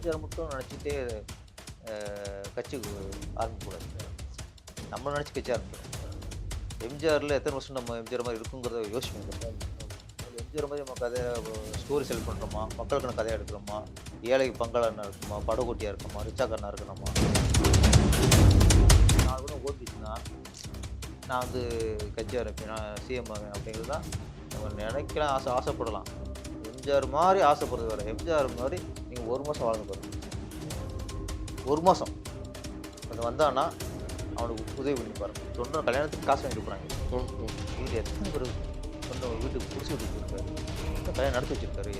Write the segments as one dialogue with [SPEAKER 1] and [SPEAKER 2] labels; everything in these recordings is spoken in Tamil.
[SPEAKER 1] எம்ஜிஆர் மட்டும் நினச்சிட்டே கட்சி ஆரம்பிக்கக்கூடாது நம்ம நினச்சி கட்சி ஆரம்பிக்கணும் எம்ஜிஆரில் எத்தனை வருஷம் நம்ம எம்ஜிஆர் மாதிரி இருக்குங்கிறத யோசிக்கணும் எம்ஜிஆர் மாதிரி நம்ம கதை ஸ்டோரி செல் பண்ணுறோமா மக்களுக்கான கதையாக எடுக்கிறோமா? ஏழைக்கு பங்காளனா இருக்குமா? படகோட்டியாக இருக்குமா? ரிச்சாக்கண்ணா இருக்கணுமா? நான் கூட ஓட்டிச்சுன்னா நான் வந்து கட்சி ஆரம்பிப்பேன் நான் சிஎம் ஆவேன் அப்படிங்கிறது தான் நம்ம நினைக்கலாம் ஆசை ஆசைப்படலாம். எம்ஜிஆர் மாதிரி ஆசைப்படுறது வேறு. எம்ஜிஆர் மாதிரி நீங்கள் ஒரு மாதம் வாழ்ந்து பாருங்க. ஒரு மாதம் அது வந்தான்னா அவனுக்கு உதவி பண்ணி பாருங்க. சொன்ன கல்யாணத்துக்கு காசு வாங்கி கொடுக்குறாங்க. இது எத்தனை பேர் சொந்த வீட்டுக்கு பிடிச்சி விட்டு இருக்காரு கல்யாணம் நடத்தி வச்சிருக்காரு.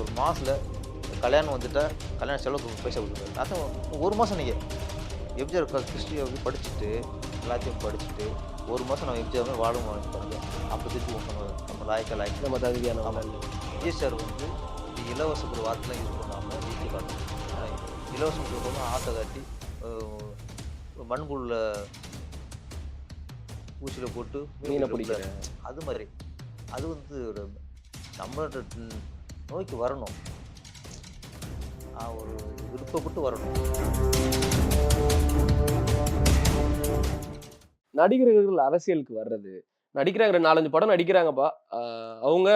[SPEAKER 1] ஒரு மாதத்தில் கல்யாணம் வந்துட்டா கல்யாண செலவுக்கு பைசா கொடுக்குறாரு அதான் ஒரு மாதம் நீங்கள் எம்ஜிஆர் கிறிஸ்டி அப்படி படிச்சுட்டு எல்லாத்தையும் படிச்சுட்டு ஒரு மாதம் நம்ம எம்ஜிஆர் வாழும் பாருங்க அப்போ திருப்பி நம்ம லாய்க்க லாய்க்க.
[SPEAKER 2] நம்ம தகுதியான
[SPEAKER 1] விஜய் சார் வந்து இந்த இலவச ஒரு வார்த்தைலாம் யூஸ் பண்ணாமல் வீட்டு காட்டணும் இலவசம் கொடுக்கணும் ஆசை காட்டி மண்புல்ல ஊசியில் போட்டு
[SPEAKER 2] மீனை பிடிக்கிறேன்
[SPEAKER 1] அது மாதிரி. அது வந்து ஒரு நம்மளோட நோய்க்கு வரணும். ஒரு விருப்பப்பட்டு வரணும்.
[SPEAKER 2] நடிகர்கள் அரசியலுக்கு வர்றது நடிக்கிறாங்க. ரெண்டு நாலஞ்சு படம் நடிக்கிறாங்கப்பா. அவங்க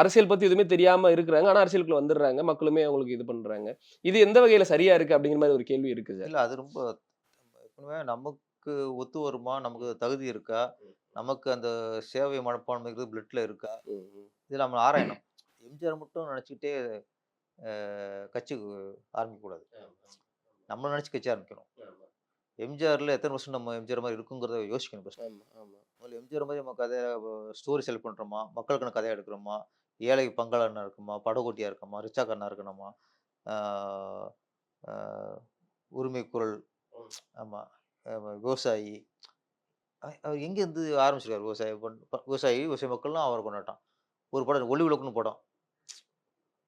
[SPEAKER 2] அரசியல் பத்தி எதுவுமே தெரியாம இருக்கிறாங்க. ஆனா அரசியலுக்குள்ள வந்துடுறாங்க. மக்களுமே அவங்களுக்கு இது பண்றாங்க. இது எந்த வகையில சரியா இருக்கு அப்படிங்கிற மாதிரி ஒரு கேள்வி இருக்கு சார்.
[SPEAKER 1] இல்லை அது ரொம்ப நமக்கு ஒத்து வருமா? நமக்கு தகுதி இருக்கா? நமக்கு அந்த சேவை மனப்பான்மைங்கிறது பிளட்ல இருக்கா? இது நம்ம ஆராயணும். எம்ஜிஆர் மட்டும் நினச்சிக்கிட்டே கட்சி ஆரம்பிக்கக்கூடாது. நம்ம நினச்சி கட்சி ஆரம்பிக்கணும். எம்ஜிஆரில் எத்தனை வருஷம் நம்ம எம்ஜிஆர் மாதிரி இருக்குங்கிறத யோசிக்கணும் ஃபஸ்ட் முதல்ல எம்ஜிஆர் மாதிரி நம்ம கதை ஸ்டோரி செல் பண்ணுறோமா மக்களுக்கான கதையாக எடுக்கிறோமா? ஏழை பங்காளனா இருக்குமா? படகோட்டியாக இருக்கமா? ரிச்சாக்கண்ணா இருக்கணுமா? உரிமை குரல் ஆமாம் விவசாயி. அவர் எங்கேருந்து ஆரம்பிச்சிருக்காரு விவசாய விவசாயி விவசாய மக்கள்லாம் அவரை கொண்டாட்டம் ஒரு படம் ஒளி விளக்குன்னு படம்.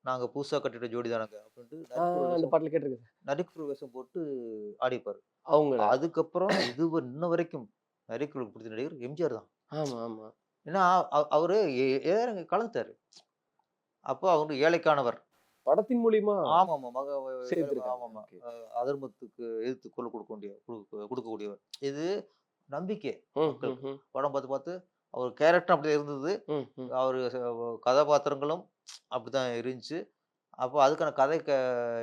[SPEAKER 1] நாங்கள் புதுசாக கட்டிட்ட ஜோடி தானங்க அப்படின்ட்டு
[SPEAKER 2] பாட்டுல கேட்டிருக்கு
[SPEAKER 1] நரிக்குறள் வேஷம் போட்டு ஆடிப்பார்.
[SPEAKER 2] அவங்க
[SPEAKER 1] அதுக்கப்புறம் இது இன்ன வரைக்கும் நரிக்குறளுக்கு பிடிச்ச நடிகர் எம்ஜிஆர் தான்.
[SPEAKER 2] ஆமா ஆமா.
[SPEAKER 1] ஏன்னா அவ- அவரு ஏறங்க கலந்துட்டாரு அப்போ அவரு ஏழைக்கானவர்.
[SPEAKER 2] படத்தின் மூலியமா
[SPEAKER 1] ஆமா ஆமா. ஆமா அதர்மத்துக்கு எதிர்த்து குரல் கொடுக்கக்கூடிய கொடுக்க- கொடுக்கக்கூடியவர். இது நம்பிக்கை படம் பார்த்து பார்த்து அவர் கேரக்டர் அப்படி இருந்தது. அவர் கதாபாத்திரங்களும் அப்படிதான் இருந்துச்சு. அப்போ அதுக்கான கதை க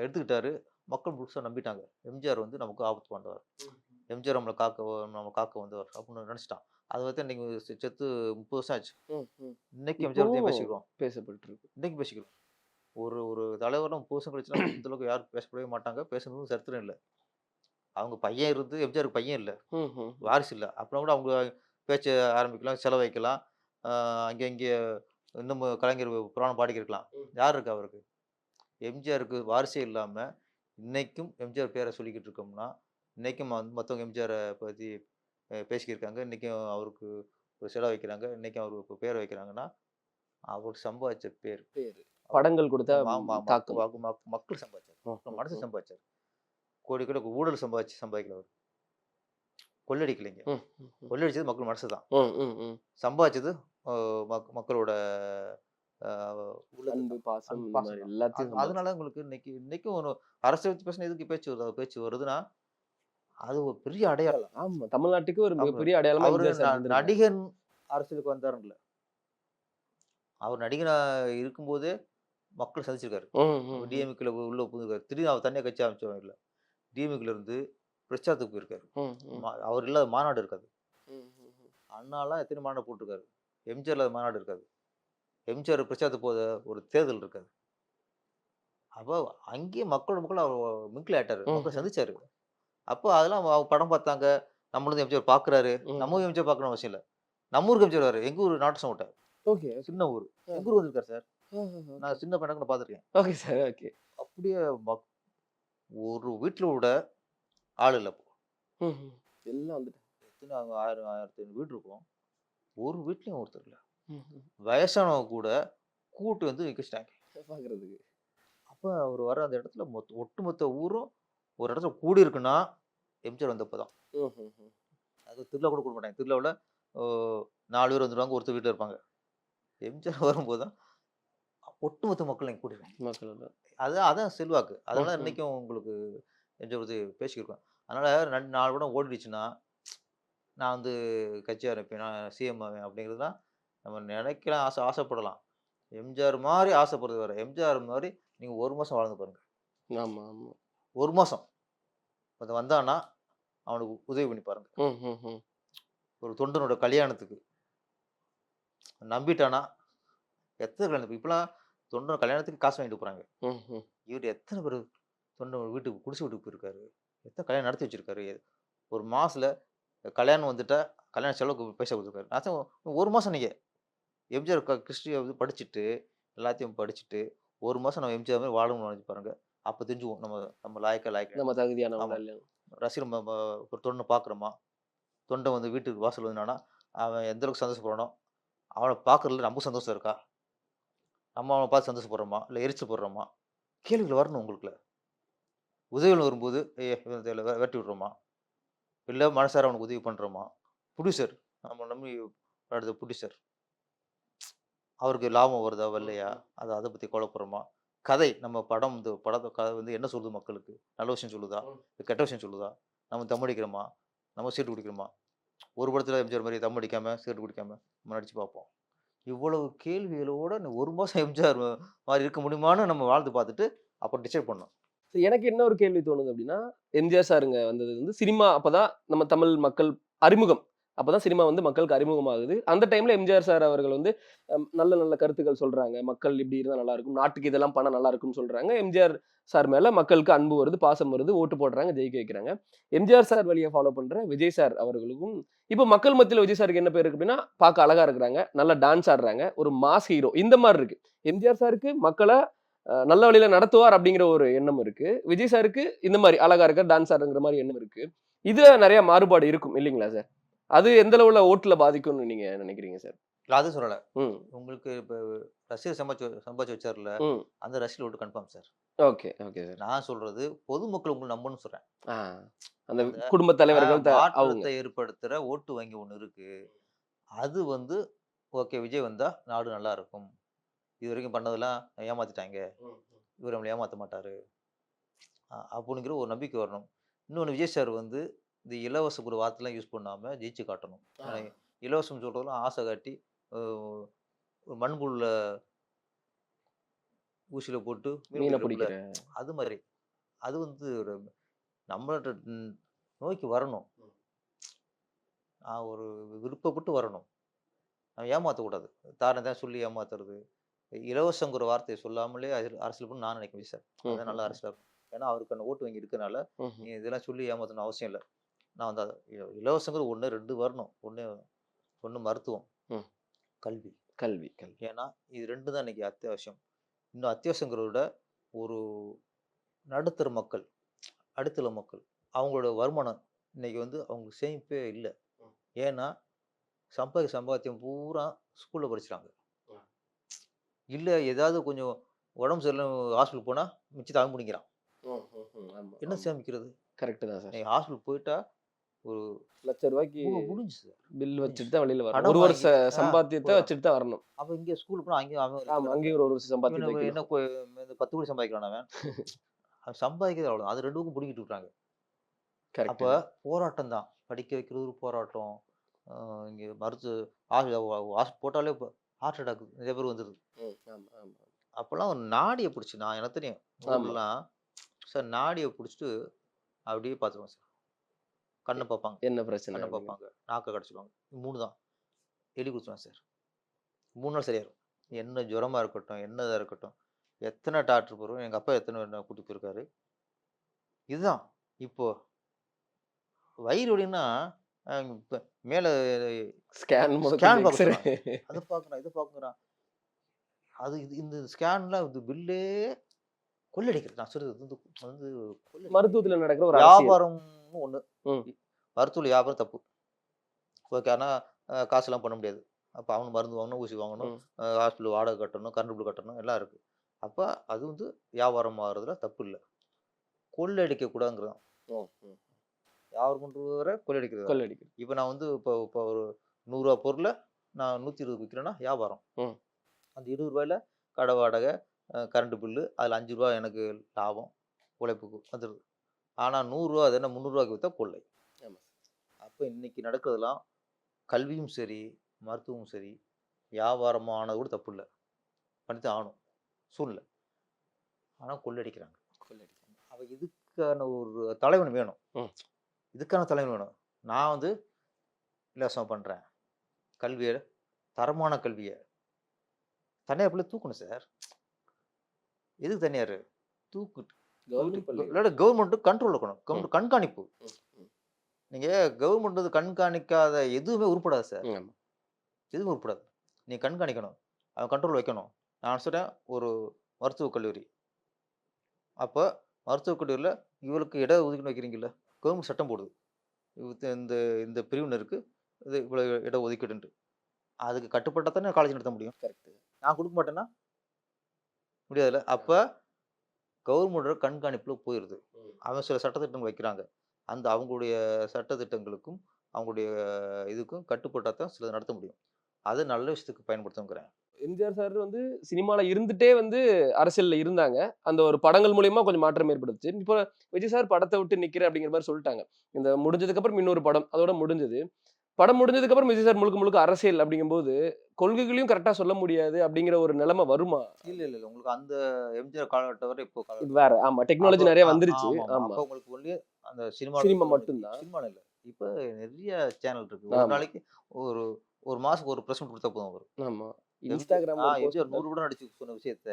[SPEAKER 1] எடுத்துக்கிட்டாரு. மக்கள் முழுசாக நம்பிட்டாங்க. எம்ஜிஆர் வந்து நமக்கு ஆபத்து வந்தவர் எம்ஜிஆர் நம்மளை காக்க நம்ம காக்க வந்தவர் அப்படின்னு நினச்சிட்டான். அது வந்து இன்னைக்கு செத்து முப்பது வருஷம் ஆச்சு. இன்னைக்கு எம்ஜிஆர் பற்றி பேசிக்கிறோம்.
[SPEAKER 2] பேசப்பட்டு இருக்கு
[SPEAKER 1] இன்னைக்கு பேசிக்கிறோம். ஒரு ஒரு தலைவரும் முப்பது வருஷம் கழிச்சுனா இந்த அளவுக்கு யாரும் பேசப்படவே மாட்டாங்க. பேசணும்னு சரித்திரம் இல்லை. அவங்க பையன் இருந்து எம்ஜிஆருக்கு பையன் இல்லை. வாரிசு இல்லை. அப்புறம் கூட அவங்க பேச்ச ஆரம்பிக்கலாம் செலவைக்கலாம் அங்கே இங்கே இன்னும் கலைஞர் புராணம் பாடிக்கிருக்கலாம். யார் இருக்கா அவருக்கு? எம்ஜிஆருக்கு வாரிசே இல்லாமல் இன்னைக்கும் எம்ஜிஆர் பேரை சொல்லிக்கிட்டு இருக்கோம்னா இன்னைக்கும் வந்து மற்றவங்க எம்ஜிஆரை பற்றி பேசிக்கிருக்காங்க. இன்றைக்கும் அவருக்கு ஒரு சிலை வைக்கிறாங்க. இன்றைக்கும் அவருக்கு பேர் வைக்கிறாங்கன்னா அவர் சம்பாதிச்ச பேர்.
[SPEAKER 2] பேரு. படங்கள் கொடுத்த
[SPEAKER 1] மக்கள் சம்பாதிச்சார். மனசு. சம்பாதிச்சார். கோடி கோடி ஊழல் சம்பாதிச்சு சம்பாதிக்கல அவர். கொள்ளடிக்கலைங்க. கொள்ளடிச்சது மக்கள் மனசு தான். சம்பாதிச்சது மக்களோட. அதனால உங்களுக்கு இன்னைக்கு இன்னைக்கும் ஒரு அரசியல் பேசின எதுக்கு பேச்சு வருது பேச்சு வருதுன்னா அது ஒரு பெரிய அடையாளம்.
[SPEAKER 2] ஆமா. தமிழ்நாட்டுக்கு ஒரு. மிகப்பெரிய அடையாளமா
[SPEAKER 1] அவரு. நடிகன் அரசியலுக்கு வந்தாருன்னு அவர் நடிகனா இருக்கும்போதே மக்கள் சந்திச்சிருக்காரு. டிஎம்கேல உள்ள புகுந்துருக்காரு திடீர்னு அவர் தனியாக கட்சி ஆரம்பிச்சவங்க இல்லை டிஎம்கேல இருந்து பிரச்சாரத்துக்கு போயிருக்காரு. அவர் இல்லாத மாநாடு இருக்காது. அண்ணாலாம் எத்தனை மாநாடு போட்டிருக்காரு? எம்ஜிஆர் இல்லாத மாநாடு இருக்காது. எம்ஜிஆர் பிரச்சாரத்துக்கு போத ஒரு தேர்தல் இருக்காது. அப்போ அங்கேயே மக்களோட மக்கள் அவர் மிங்கில் ஆயிட்டாரு. மக்கள் சந்திச்சாரு. அப்போ அதெல்லாம் அவங்க படம் பார்த்தாங்க. நம்மளும் எம்ஜிஆர் பார்க்குறாரு. நம்ம எம்ஜிஆர் பார்க்கணும் அவசியம் இல்லை. நம்ம ஊருக்கு எம்ஜிஆர் வராரு எங்க ஊர் நாட்டு சமட்டை
[SPEAKER 2] ஓகே
[SPEAKER 1] சின்ன ஊர்.
[SPEAKER 2] ஆ.
[SPEAKER 1] எங்க ஊர் வந்திருக்காரு சார். நான் சின்ன பையனுக்கு பார்த்துருக்கேன்.
[SPEAKER 2] Okay sir okay.
[SPEAKER 1] அப்படியே ஒரு வீட்டில் விட ஆள் இல்லை இப்போ.
[SPEAKER 2] எல்லாம் வந்துட்டு
[SPEAKER 1] எத்தனை அங்க ஆயிரம் ஆயிரத்தி ஐநூறு வீடு இருக்கும். ஒரு வீட்லயும் ஒருத்தர் இல்லை. வயசானவங்க கூட கூட்டு வந்து விற்கிச்சிட்டாங்க
[SPEAKER 2] பாக்குறதுக்கு
[SPEAKER 1] அப்போ அவர் வர அந்த இடத்துல மொத்த ஒட்டுமொத்த ஊரும் ஒரு இடத்துல கூடி இருக்குன்னா எம்ஜிஆர் வந்தப்போ தான். அது திருவிழா கூட கொடுக்க மாட்டாங்க. திருவிழாவில் நாலு பேர் வந்துடுவாங்க ஒருத்தர் வீட்டில் இருப்பாங்க. எம்ஜிஆர் வரும்போது தான் ஒட்டுமொத்த மக்கள் நீங்க கூட்டிடுவாங்க
[SPEAKER 2] மக்கள்.
[SPEAKER 1] அது அதான் செல்வாக்கு. அதனால
[SPEAKER 2] ம், ம்.
[SPEAKER 1] இன்னைக்கும் உங்களுக்கு என்ஜாய் பேசியிருக்கோம் அதனால ரெண்டு நாலு படம் ஓடிடுச்சுன்னா நான் வந்து கட்சி ஆரம்பிப்பேன் நான் சிஎம் ஆவேன் அப்படிங்கிறதுலாம் நம்ம நினைக்கலாம் ஆசை ஆசைப்படலாம். எம்ஜிஆர் மாதிரி ஆசைப்படுறது வேற. எம்ஜிஆர் மாதிரி நீங்கள் ஒரு மாதம் வாழ்ந்து பாருங்க.
[SPEAKER 2] ஆமா ஆமா.
[SPEAKER 1] ஒரு மாதம் அது வந்தான்னா அவனுக்கு உதவி பண்ணி பாருங்க. ஒரு தொண்டனோட கல்யாணத்துக்கு. நம்பிட்டானா எத்தனை கல்யாணத்துக்கு இப்பெல்லாம் தொண்டன் கல்யாணத்துக்கு காசு வாங்கிட்டு போகிறாங்க. இவர் எத்தனை பேர் தொண்டன் வீட்டுக்கு குடிசை வீட்டுக்கு போயிருக்காரு? எத்தனை கல்யாணம் நடத்தி வச்சிருக்காரு? ஒரு மாசத்துல கல்யாணம் வந்துட்டா கல்யாண செலவுக்கு பைசா கொடுத்துருக்காரு. அதான் ஒரு மாதம் நீங்கள் எம்ஜிஆர் க கிறிஸ்டியை வந்து படிச்சுட்டு எல்லாத்தையும் படிச்சுட்டு ஒரு மாதம் நம்ம எம்ஜிஆர் மாதிரி வாழணும்னு நினைச்சு பாருங்க. அப்போ தெரிஞ்சுவோம் நம்ம நம்ம லாயக்கா லாயக்கா
[SPEAKER 2] நம்ம. இல்லையா
[SPEAKER 1] ரசிகர் ம- ம- ஒரு தொண்டனை பார்க்குறோமா தொண்டை வந்து வீட்டுக்கு வாசல் வந்தானா அவன் எந்த அளவுக்கு சந்தோஷப்படுறானோ அவனை பார்க்கறதுல நமக்கு சந்தோஷம் இருக்கா? நம்ம அவனை பார்த்து சந்தோஷப்படுறோமா? இல்லை எரிச்சு போடுறோமா? கேள்விகள் வரணும் உங்களுக்குள்ள. உதவிகள் வரும்போது ஏ வெட்டி விட்றோமா? இல்லை மனசார அவனுக்கு உதவி பண்ணுறோமா ப்ரொடியூசர் நம்ம நம்பி அடுத்த ப்ரொடியூசர் அவருக்கு லாபம் வருதா? வரலையா? அதை அதை பற்றி கவலைப்படுறோமா? கதை நம்ம படம் வந்து படத்தை கதை வந்து என்ன சொல்லுது மக்களுக்கு? நல்ல விஷயம் சொல்லுதா? கெட்ட விஷயம் சொல்லுதா? நம்ம தம் அடிக்கிறோமா? நம்ம சீட்டு குடிக்கிறோமா? ஒரு படத்தில் எம்ஜிஆர் மாதிரி தம் அடிக்காம சீட்டு குடிக்காம நம்ம நடிச்சு பார்ப்போம். இவ்வளவு கேள்விகளோட ஒரு மாதம் எம்ஜிஆர் மாதிரி இருக்க முடியுமான்னு நம்ம வாழ்ந்து பார்த்துட்டு அப்புறம் டிசைட் பண்ணோம்.
[SPEAKER 2] எனக்கு என்ன ஒரு கேள்வி தோணுது அப்படின்னா எம்ஜிஆர் சாருங்க வந்தது வந்து சினிமா அப்பதான் நம்ம தமிழ் மக்கள் அறிமுகம். அப்போதான் சினிமா வந்து மக்களுக்கு அறிமுகமாகுது. அந்த டைம்ல எம்ஜிஆர் சார் அவர்கள் வந்து நல்ல நல்ல கருத்துக்கள் சொல்றாங்க. மக்கள் இப்படி இருந்தால் நல்லா இருக்கும். நாட்டுக்கு இதெல்லாம் பண்ண நல்லா இருக்கும்னு சொல்றாங்க. எம்ஜிஆர் சார் மேல மக்களுக்கு அன்பு வருது பாசம் வருது ஓட்டு போடுறாங்க ஜெயிக்க வைக்கிறாங்க. எம்ஜிஆர் சார் வழியை ஃபாலோ பண்ற விஜய் சார் அவர்களுக்கும் இப்போ மக்கள் மத்தியில் விஜய் சாருக்கு என்ன பேர் அப்படின்னா பார்க்க அழகா இருக்கிறாங்க நல்லா டான்ஸ் ஆடுறாங்க ஒரு மாஸ் ஹீரோ இந்த மாதிரி இருக்கு. எம்ஜிஆர் சாருக்கு மக்களை நல்ல வழியில நடத்துவார் அப்படிங்கிற ஒரு எண்ணம் இருக்கு. விஜய் சாருக்கு இந்த மாதிரி அழகா இருக்க டான்ஸ் ஆடுங்கிற மாதிரி எண்ணம் இருக்கு. இதுல நிறைய மாறுபாடு இருக்கும் இல்லைங்களா சார்? அது எந்த அளவுல ஓட்டுல பாதிக்கும்னு நீங்க நினைக்கிறீங்க சார்?
[SPEAKER 1] இல்லை அது சொல்லலை. உங்களுக்கு இப்போ ரசிகர் சம்பாதிச்சு சம்பாதிச்சு வச்சார்ல அந்த ரசிகர் ஓட்டு confirm sir.
[SPEAKER 2] Okay okay sir.
[SPEAKER 1] நான் சொல்றது பொதுமக்கள் உங்களுக்கு நம்பணும்னு சொல்றேன்.
[SPEAKER 2] அந்த குடும்ப தலைவர்கள்
[SPEAKER 1] ஏற்படுத்துற ஓட்டு வங்கி ஒன்று இருக்கு. அது வந்து ஓகே விஜய் வந்தா நாடு நல்லா இருக்கும். இது வரைக்கும் பண்ணதெல்லாம் ஏமாத்திட்டாங்க. இவர் நம்மளை ஏமாற்ற மாட்டாரு. அப்படிங்கிற ஒரு நம்பிக்கை வரணும். இன்னொன்று விஜய் சார் வந்து இந்த இலவச ஒரு வார்த்தைலாம் யூஸ் பண்ணாம ஜெயிச்சு காட்டணும். இலவசம் சொல்றதெல்லாம் ஆசை காட்டி ஒரு மண்புல்ல ஊசியில போட்டு மீன்
[SPEAKER 2] பிடிக்கிற.
[SPEAKER 1] அது மாதிரி. அது வந்து ஒரு நம்மள்ட்ட நோக்கி வரணும். நான் ஒரு விருப்பப்பட்டு வரணும். நம்ம ஏமாற்றக்கூடாது தாரணை தான் சொல்லி ஏமாத்துறது. இலவசங்கிற வார்த்தையை சொல்லாமலே அரசியல் அரசியல் பண்ண நான் நினைக்கிறேன் சார். அதான் நல்ல இருக்கும். ஏன்னா அவருக்கு அந்த ஓட்டு வங்கி இருக்கனால நீ இதெல்லாம் சொல்லி ஏமாத்தணும் அவசியம் இல்லை. நான் வந்து அதை இ- இலவசங்கிற ஒன்று ரெண்டு வரணும். ஒன்று ஒன்று மருத்துவம். கல்வி.
[SPEAKER 2] கல்வி கல்வி.
[SPEAKER 1] ஏன்னா இது ரெண்டு தான் இன்னைக்கு அத்தியாவசியம். இன்னும் அத்தியாவசியங்கிறத விட ஒரு நடுத்தர மக்கள் அடித்தள மக்கள் அவங்களோட வருமானம் இன்னைக்கு வந்து அவங்களுக்கு சேமிப்பே இல்லை. ஏன்னா சம்பாதி சம்பாத்தியம் பூரா ஸ்கூலில் படிச்சுட்டாங்க.
[SPEAKER 2] ம்.
[SPEAKER 1] இல்லை ஏதாவது கொஞ்சம் உடம்பு சரியில்லை ஹாஸ்பிட்டல் போனால் மிச்சத்தை அவன் முடிக்கிறான். என்ன சேமிக்கிறது?
[SPEAKER 2] கரெக்ட் தான் சார்
[SPEAKER 1] நீ ஹாஸ்பிட்டல் போயிட்டா ஒரு
[SPEAKER 2] லட்ச ரூபாய்க்கு
[SPEAKER 1] முடிஞ்சு சார்.
[SPEAKER 2] பில் வச்சுட்டு தான் வெளியில வரணும். ஒரு வருஷ சம்பாத்தியத்தை. வச்சுட்டு தான் வரணும்.
[SPEAKER 1] அவன் இங்கே ஸ்கூலுக்கு போனால் அங்கேயும் அவன்
[SPEAKER 2] அங்கேயும் ஒரு வருஷம் வைக்கணும்.
[SPEAKER 1] என்ன பத்து கோடி சம்பாதிக்கிறான் அவன். அவன் சம்பாதிக்கிறது அவ்வளோ அது ரெண்டு பக்கம் பிடிக்கிட்டு விட்றாங்க. அப்போ போராட்டம் தான். படிக்க வைக்கிறது ஒரு போராட்டம். இங்க ஹாஸ்பிட்டல் போட்டாலே இப்போ ஹார்ட் அட்டாக் நிறைய பேர் வந்துடுது
[SPEAKER 2] ஆமா.
[SPEAKER 1] அப்போல்லாம் ஒரு நாடியை பிடிச்சி நான் எனக்கு தெரியும். சார் நாடியை பிடிச்சிட்டு அப்படியே பார்த்துருவோம் சார். கண்ணை பார்ப்பாங்க.
[SPEAKER 2] என்ன பிரச்சனை
[SPEAKER 1] கண்ணை. பார்ப்பாங்க. நாக்கை கடிச்சிடுவாங்க மூணு தான். எழுதி கொடுத்துருவேன் சார். மூணு நாள் சரியாயிரும். என்ன ஜுரமா இருக்கட்டும் என்னதாக இருக்கட்டும் எத்தனை டாக்டர் போகிறோம் எங்கள் அப்பா எத்தனை கூட்டி போயிருக்காரு. இதுதான். இப்போ வயிறு வலின்னா மேலே
[SPEAKER 2] ஸ்கேன் X-ray.
[SPEAKER 1] அதை பார்க்குறான் இதை பார்க்குறான். அது இது இந்த ஸ்கேன்லாம் இது பில்லே கொள்ளடிக்கிறது. நான் சொல்றது வந்து
[SPEAKER 2] மருத்துவத்துல நடக்கிற ஒரு அரசியல்.
[SPEAKER 1] வியாபாரம்னு ஒன்று. மருத்துவ வியாபாரம் தப்பு. ஓகே ஆனால் காசுலாம் பண்ண முடியாது. அப்போ அவனு மருந்து வாங்கணும் ஊசி வாங்கணும். ஹாஸ்பிட்டல் வாடகை கட்டணும் கரண்ட் பில் கட்டணும் எல்லாம் இருக்குது அப்போ அது வந்து வியாபாரம் ஆகிறதுல தப்பு இல்லை. கொள்ளடிக்க கூடாதுங்கிறதான்.
[SPEAKER 2] ம், ம்.
[SPEAKER 1] வியாபாரம் பண்ணுறது வர? கொள்ளடிக்கிறது
[SPEAKER 2] கொள்ளடிக்கிறது
[SPEAKER 1] இப்போ நான் வந்து இப்போ இப்போ ஒரு நூறுரூவா பொருளை நான் நூற்றி இருபது விற்கிறேன்னா வியாபாரம். அந்த இருபது ரூபாயில கடை வாடகை கரண்ட் பில்லு அதில் அஞ்சு ரூபா எனக்கு லாபம் உழைப்புக்கு வந்துடுது ஆனால் நூறுரூவா அது என்ன முந்நூறுரூவாய்க்கு விற்றா கொள்ளை. அப்போ இன்னைக்கு நடக்கிறதெல்லாம் கல்வியும் சரி மருத்துவமும் சரி வியாபாரமும் ஆனது கூட தப்பு இல்லை. பண்ணித்தான் ஆகணும். சூழ்நிலை. ஆனால் கொள்ளடிக்கிறாங்க அவ இதுக்கான ஒரு தலைவன் வேணும். இதுக்கான தலைவன் வேணும். நான் வந்து இலவசம் பண்ணுறேன் கல்வியை தரமான கல்வியை. தனியார் பிள்ளை தூக்கணும் சார். எதுக்கு தனியார்? தூக்கு
[SPEAKER 2] கவர்மெண்ட் பள்ளி
[SPEAKER 1] இல்லாட்ட கவர்மெண்ட் கண்ட்ரோல் இருக்கணும். கண்காணிப்பு. நீங்க கவர்மெண்ட் வந்து கண்காணிக்காத எதுவுமே உருப்படாது சார். எதுவும் உருப்படாது. நீ கண்காணிக்கணும். அவன் கண்ட்ரோல் வைக்கணும். நான் சொல்றேன் ஒரு மருத்துவக் கல்லூரி. அப்போ மருத்துவக் கல்லூரியில் இவளுக்கு இட ஒதுக்கீடு வைக்கிறீங்கல்ல கவர்மெண்ட் சட்டம் போடுது. இந்த இந்த பிரிவினருக்கு இது இவ்வளோ இட ஒதுக்கீடுன்ட்டு. அதுக்கு கட்டுப்பட்டால் தானே காலேஜ் நடத்த முடியும்.
[SPEAKER 2] கரெக்ட்
[SPEAKER 1] நான் கொடுக்க மாட்டேன்னா? முடியாதுல்ல. அப்போ கவர்மெண்டோட கண்காணிப்பில் போயிடுது அவன் சில சட்டத்திட்டங்கள் வைக்கிறாங்க. அந்த அவங்களுடைய சட்டத்திட்டங்களுக்கும் அவங்களுடைய இதுக்கும் கட்டுப்பட்டால் தான் சிலது நடத்த முடியும். அது நல்ல விஷயத்துக்கு பயன்படுத்துங்கிறேன்
[SPEAKER 2] எம்ஜிஆர் சார் வந்து சினிமால இருந்துட்டே வந்து அரசியல்ல இருந்தாங்க. அந்த ஒரு படங்கள் மூலியமா கொஞ்சம் மாற்றம் ஏற்படுச்சு இப்போ விஜய் சார் படத்தை விட்டு நிக்கிறேன் அப்படிங்கிற மாதிரி சொல்லிட்டாங்க. இந்த முடிஞ்சதுக்கு அப்புறம் இன்னொரு படம் அதோட முடிஞ்சது. படம் முடிஞ்சதுக்கு அப்புறம் விஜய் சார் முழுக்க முழுக்க அரசியல் அப்படிங்கும்போது கொள்கைகளையும் கரெக்டா சொல்ல முடியாது அப்படிங்கிற ஒரு நிலைமை வருமா?
[SPEAKER 1] இல்லை இல்லை இல்லை. உங்களுக்கு அந்த எம்ஜிஆர் காலகட்டம் வரை இப்போ
[SPEAKER 2] வேற ஆமா. டெக்னாலஜி நிறைய வந்துருச்சு. ஆமா
[SPEAKER 1] அப்போ உங்களுக்கு ஒன்லி அந்த சினிமா
[SPEAKER 2] சினிமா மட்டும்தான்.
[SPEAKER 1] சினிமா இல்லை. இப்போ நிறைய சேனல் இருக்கு. ஒரு. நாளைக்கு ஒரு ஒரு மாசத்துக்கு ஒரு பிரஸ் மீட் கொடுத்தா போதும் அவர்.
[SPEAKER 2] ஆமா. இன்ஸ்டாகிராம்
[SPEAKER 1] எம்ஜிஆர் நூறு படம் நடிச்சு சொன்ன விஷயத்த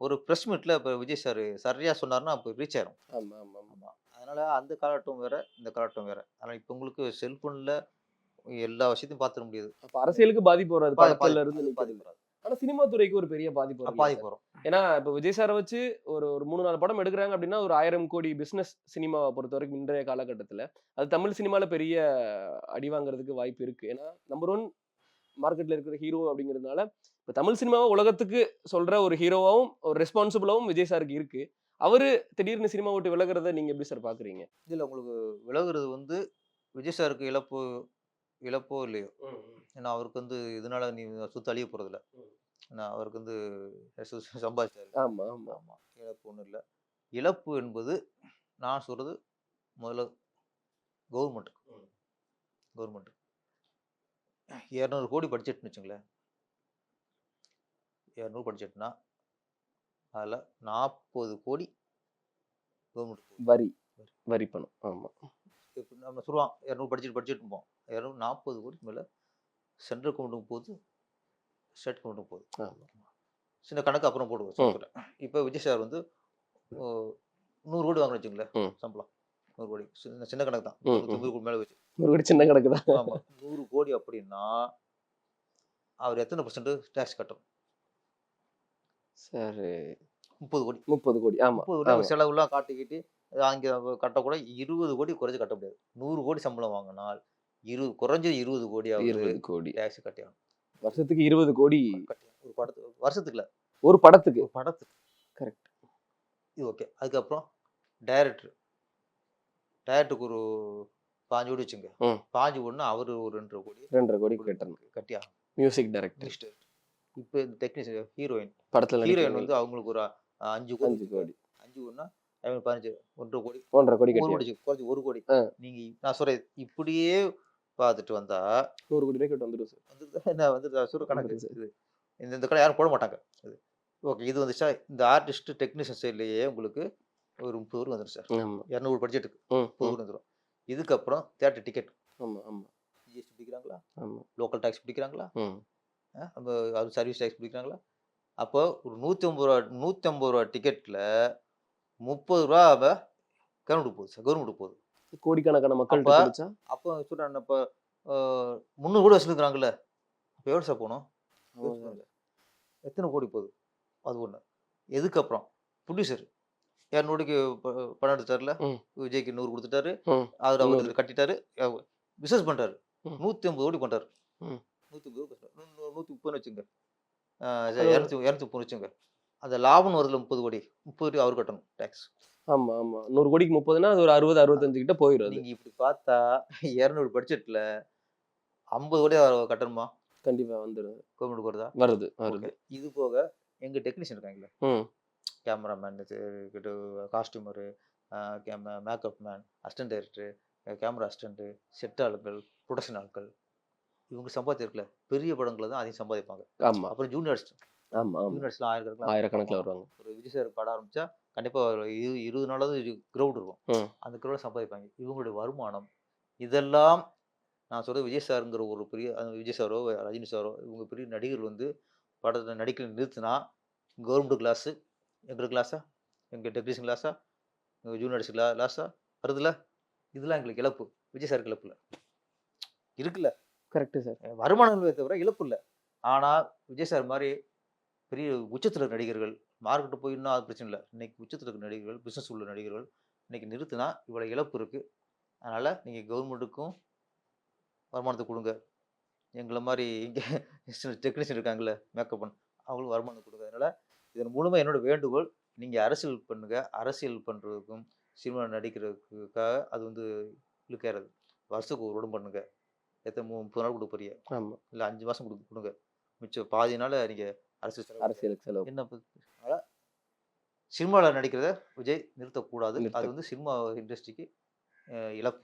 [SPEAKER 1] ஒரு பிரஸ் மீட்ல இப்போ விஜய் சார் சரியா சொன்னாருன்னா அப்போ ரீச் ஆயிரும்.
[SPEAKER 2] ஆமா ஆமா ஆமா.
[SPEAKER 1] ஆமா. அதனால அந்த காலகட்டம் வேற இந்த காலகட்டம் வேற. அதனால இப்போ உங்களுக்கு செல்போன்ல எல்லா விஷயத்தையும் பார்த்துட முடியுது.
[SPEAKER 2] அப்ப அரசியலுக்கு பாதிப்பு வராது படத்துல இருந்து.
[SPEAKER 1] பாதிப்பு வராது.
[SPEAKER 2] ஆனா சினிமா துறைக்கு ஒரு பெரிய பாதிப்பு
[SPEAKER 1] பாதிப்பு வரும்.
[SPEAKER 2] ஏன்னா இப்போ விஜய் சாரை வச்சு ஒரு ஒரு மூணு நாலு படம் எடுக்கிறாங்க அப்படின்னா ஒரு ஆயிரம் கோடி பிசினஸ் சினிமாவை பொறுத்த வரைக்கும் இன்றைய காலகட்டத்தில் அது தமிழ் சினிமாவில் பெரிய அடி வாங்குறதுக்கு வாய்ப்பு இருக்கு. ஏன்னா நம்பர் ஒன் மார்க்கெட்ல இருக்கிற ஹீரோ அப்படிங்கிறதுனால இப்போ தமிழ் சினிமாவை உலகத்துக்கு சொல்ற ஒரு ஹீரோவாவும் ஒரு ரெஸ்பான்சிபிளாவும் விஜய் சாருக்கு இருக்கு. அவரு திடீர்னு சினிமா விட்டு விலகுறத நீங்க எப்படி சார் பாக்குறீங்க?
[SPEAKER 1] இதுல உங்களுக்கு விலகுறது வந்து விஜய் சாருக்கு இழப்பு இழப்போ இல்லையோ? ஏன்னா அவருக்கு வந்து இதனால நீ சுத்த அழிய போறதில்ல.
[SPEAKER 2] ம்.
[SPEAKER 1] ஏன்னா அவருக்கு வந்து சம்பாதிச்சாரு.
[SPEAKER 2] ஆமா ஆமா.
[SPEAKER 1] ஆமா இழப்பு ஒன்றும் இல்லை. இழப்பு என்பது நான் சொல்றது முதல்ல கவர்மெண்ட்
[SPEAKER 2] ம்.
[SPEAKER 1] கவர்மெண்ட் இரநூறு கோடி பட்ஜெட்னு வச்சுங்களேன். இரநூறு பட்ஜெட்னா அதில் நாற்பது கோடி கவர்மெண்ட்
[SPEAKER 2] வரி. வரி. பணம். ஆமா.
[SPEAKER 1] இப்போ நம்ம சொல்லுவான் இரநூறு பட்ஜெட் பட்ஜெட்போம் இரநூறு நாற்பது கோடிக்கு மேலே சென்ட்ரல் கவுண்ட்டுக்கு போகுது ஸ்டேட் கவுண்ட்டுக்கு போகுது. சின்ன கணக்கு அப்புறம் போடுவோம் சொல்கிறேன் இப்போ விஜய் சார் வந்து நூறு கோடி வாங்கணும் வச்சுங்களேன். சம்பளம். நூறு கோடி. சின்ன சின்ன கணக்கு தான். ஐம்பது கோடி மேலே வச்சு.
[SPEAKER 2] ஒரு கோடி சின்ன கணக்கு தான்.
[SPEAKER 1] ஆமாம் நூறு கோடி அப்படின்னா அவர் எத்தனை பர்சன்ட் டேக்ஸ் கட்டணும்?
[SPEAKER 2] சார்.
[SPEAKER 1] முப்பது கோடி.
[SPEAKER 2] முப்பது கோடி ஆமா
[SPEAKER 1] முப்பது கோடி செலவுலாம் காட்டிக்கிட்டு அங்கே கட்டக்கூட இருபது கோடி குறைஞ்சு கட்ட முடியாது. நூறு கோடி சம்பளம் வாங்கினால் இருபது குறைஞ்சது இருபது கோடி
[SPEAKER 2] இருபது கோடி.
[SPEAKER 1] டேக்ஸ் கட்டியாகும்
[SPEAKER 2] வருஷத்துக்கு இருபது கோடி.
[SPEAKER 1] ஒரு படத்துக்கு வருஷத்துக்கு இல்ல
[SPEAKER 2] ஒரு படத்துக்கு.
[SPEAKER 1] படத்துக்கு.
[SPEAKER 2] Correct.
[SPEAKER 1] இது ஓகே. அதுக்கப்புறம் டைரக்டர் டைரக்டருக்கு ஒரு பாஞ்சு கோடி வச்சுங்க. பாஞ்சு கோடினா அவர் ஒரு ரெண்டரை கோடி.
[SPEAKER 2] ரெண்டரை கோடி கட்டணும்.
[SPEAKER 1] கட்டியாகும்
[SPEAKER 2] மியூசிக் டைரக்டர்
[SPEAKER 1] இப்போ இந்த டெக்னீஷியன் ஹீரோயின்
[SPEAKER 2] படத்துல
[SPEAKER 1] ஹீரோயின் வந்து அவங்களுக்கு ஒரு அஞ்சு கோடி.
[SPEAKER 2] அஞ்சு கோடி.
[SPEAKER 1] அஞ்சு கோடினா பதினஞ்சு ஒன்றரை கோடி.
[SPEAKER 2] ஒன்றரை கோடி
[SPEAKER 1] ஒரு கோடி குறைஞ்சி ஒரு கோடி. நீங்க நான் சொல்றேன் இப்படியே பார்த்துட்டு வந்தா
[SPEAKER 2] நூறு கோடி ரூபாய் கிட்ட வந்துடும் சார்.
[SPEAKER 1] வந்து என்ன வந்து நான் சொல்ற கணக்கு
[SPEAKER 2] வந்துருது.
[SPEAKER 1] இது இந்த இந்த கடை யாரும் போட மாட்டாங்க இது. ஓகே இது வந்துச்சா? இந்த ஆர்டிஸ்ட் டெக்னீஷியன் சைட்லயே உங்களுக்கு ஒரு முப்பது ஊர் வந்துடும் சார். இரநூறு பட்ஜெட்டுக்கு முப்பது. ஊர் வந்துடும் இதுக்கப்புறம் தேட்டர் டிக்கெட்.
[SPEAKER 2] ஆமா ஆமா.
[SPEAKER 1] ஜிஎஸ்டி பிடிக்கிறாங்களா? லோக்கல் டேக்ஸ் பிடிக்கிறாங்களா? அது சர்வீஸ் டேக்ஸ் பிடிக்கிறாங்களா? அப்போ ஒரு நூற்றி ஐம்பது ரூபா நூற்றி ஐம்பது ரூபா டிக்கெட்டில் முப்பது ரூபா கவர்மெண்ட்டுக்கு போகுது சார் கவர்மெண்ட்டுக்கு போகுது
[SPEAKER 2] கோடிக்கணக்கான மக்கள்
[SPEAKER 1] அப்ப- சொல்கிறேன் இப்போ முந்நூறு கோடி வசூலுக்குறாங்கல்ல இப்போ எவ்வளோ சார் போகணும். எத்தனை கோடி போகுது? அது ஒன்று எதுக்கப்புறம்? ப்ரொடியூசர் இரநூறுக்கு படம் எடுத்தார்ல. விஜய்க்கு நூறு கொடுத்துட்டாரு.
[SPEAKER 2] ம்.
[SPEAKER 1] அவர் கட்டிட்டாரு. பிஸ்னஸ் பண்ணுறாரு. நூற்றி ஐம்பது கோடி பண்ணுறாரு. நூற்றி ஐம்பது நூற்றி முப்பதுன்னு வச்சுங்க இரநூத்தி இரநூத்தி முப்பது வச்சுங்க அந்த லாபம் வருதுல முப்பது கோடி முப்பது கோடி அவர் கட்டணும் டேக்ஸ்
[SPEAKER 2] ஆமா ஆமா. நூறு கோடிக்கு முப்பதுன்னா அது ஒரு அறுபது அறுபத்தஞ்சு கிட்ட போயிடும்
[SPEAKER 1] நீங்க இப்படி பார்த்தா இரநூறு பட்ஜெட்ல ஐம்பது கோடி அவர் கட்டணுமா?
[SPEAKER 2] கண்டிப்பா வந்துடும்
[SPEAKER 1] கவர்மெண்ட் வருதா?
[SPEAKER 2] வருது வருது.
[SPEAKER 1] இது போக எங்க டெக்னீஷியன் இருக்காங்கல்ல
[SPEAKER 2] ம்.
[SPEAKER 1] Cameraman costumer makeup man assistant director camera assistant set ஆளுகள் ப்ரொடக்ஷன் ஆட்கள் இவங்க சம்பாதிச்சு இருக்குல்ல பெரிய படங்களை தான் அதிகம் சம்பாதிப்பாங்க.
[SPEAKER 2] ஆமா.
[SPEAKER 1] அப்புறம் ஜூனியர்ஸ்
[SPEAKER 2] ஆமா ஆமா.
[SPEAKER 1] ஜூனியர்ஸ்லாம் ஆயிரக்கணக்கில்
[SPEAKER 2] ஆயிரக்கணக்கில் வருவாங்க.
[SPEAKER 1] ஒரு விஜய் சார் படம் ஆரம்பிச்சா கண்டிப்பா ஒரு இரு இருபது நாளாவது க்ரௌட் இருக்கும். அந்த க்ரௌட் சம்பாதிப்பாங்க. இவங்களுடைய வருமானம் இதெல்லாம் நான் சொல்றது விஜய் சாருங்கிற ஒரு பெரிய விஜய் சாரோ ரஜினி சாரோ இவங்க பெரிய நடிகர் வந்து படத்தை நடிக்க நிறுத்தினா கவர்மெண்ட் கிளாஸு எங்கள் கிளாஸா எங்கள் டெக்னீஷியன் கிளாஸா எங்கள் ஜூனியர்ஸ் கிளா கிளாஸா வருதுல்ல? இதெல்லாம் எங்களுக்கு இழப்பு. விஜய் சாருக்கு இழப்பு இல்லை இருக்குல்ல?
[SPEAKER 2] கரெக்டு சார்
[SPEAKER 1] வருமானங்களே தவிர இழப்பு இல்லை. ஆனால் விஜய் சார் மாதிரி பெரிய உச்சத்தில் இருக்க நடிகர்கள் மார்க்கெட்டு போயின்னா அது பிரச்சனை இல்லை. இன்னைக்கு உச்சத்தில் இருக்க நடிகர்கள் பிஸ்னஸ் உள்ள நடிகர்கள் இன்னைக்கு நிறுத்தினா இவ்வளோ இழப்பு இருக்குது அதனால் நீங்கள் கவர்மெண்ட்டுக்கும் வருமானத்தை கொடுங்க. எங்களை மாதிரி இங்கே டெக்னீஷியன் இருக்காங்கல்ல மேக்கப் பண்ண அவங்களுக்கு வருமானம் கொடுங்க. அதனால் இதன் மூலமாக என்னோட வேண்டுகோள் நீங்கள் அரசியல் பண்ணுங்கள் அரசியல் பண்ணுறதுக்கும் சினிமா நடிக்கிறதுக்காக அது வந்து இழுக்கிறது. வருஷத்துக்கு ஒரு உடம்பு பண்ணுங்கள் எத்தனை முப்பது நாள் கொடுக்க போறீங்க
[SPEAKER 2] ஆமா.
[SPEAKER 1] இல்லை அஞ்சு மாதம் கொடுக்க கொடுங்க. மிச்சம் பாதி நாள் நீங்கள் அரசியல்
[SPEAKER 2] அரசியலுக்கு செலவு
[SPEAKER 1] என்ன அதனால் சினிமாவில் நடிக்கிறத விஜய் நிறுத்தக்கூடாது. அது வந்து சினிமா இண்டஸ்ட்ரிக்கு இழப்பு.